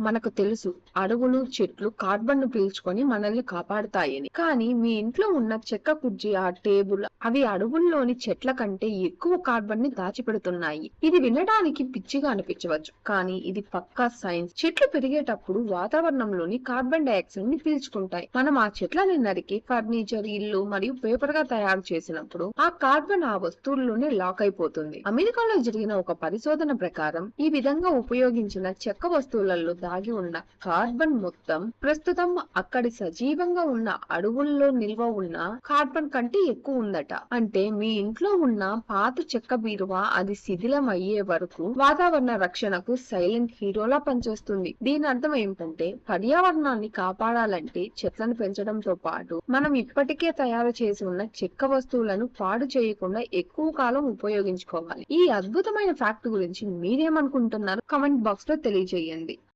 మనకు తెలుసు. అడవులు చెట్లు కార్బన్ను పీల్చుకొని మనల్ని కాపాడుతాయని. కానీ మీ ఇంట్లో ఉన్న చెక్క కుర్చీ ఆ టేబుల్ అవి అడవుల్లోని చెట్ల కంటే ఎక్కువ కార్బన్ని దాచిపెడుతున్నాయి. ఇది వినడానికి పిచ్చిగా అనిపించవచ్చు. కానీ ఇది పక్కా సైన్స్. చెట్లు పెరిగేటప్పుడు వాతావరణంలోని కార్బన్ డైఆక్సైడ్ని పీల్చుకుంటాయి. మనం ఆ చెట్లని నరికి ఫర్నిచర్ ఇల్లు మరియు పేపర్గా తయారు చేసినప్పుడు ఆ కార్బన్ ఆ వస్తువుల్లోనే లాక్ అయిపోతుంది. అమెరికాలో జరిగిన ఒక పరిశోధన ప్రకారం ఈ విధంగా ఉపయోగించిన చెక్క వస్తువులలో దాగి ఉన్న కార్బన్ మొత్తం ప్రస్తుతం అక్కడి సజీవంగా ఉన్న అడవుల్లో నిల్వ ఉన్న కార్బన్ కంటే ఎక్కువ ఉందట. అంటే మీ ఇంట్లో ఉన్న పాత చెక్క బీరువా అది శిథిలం అయ్యే వరకు వాతావరణ రక్షణకు సైలెంట్ హీరోలా పనిచేస్తుంది. దీని అర్థం ఏమిటంటే పర్యావరణాన్ని కాపాడాలంటే చెట్లను పెంచడంతో పాటు మనం ఇప్పటికే తయారు చేసి ఉన్న చెక్క వస్తువులను పాడు చేయకుండా ఎక్కువ కాలం ఉపయోగించుకోవాలి. ఈ అద్భుతమైన ఫ్యాక్ట్ గురించి మీరేమనుకుంటున్నారు కమెంట్ బాక్స్లో తెలియజేయండి.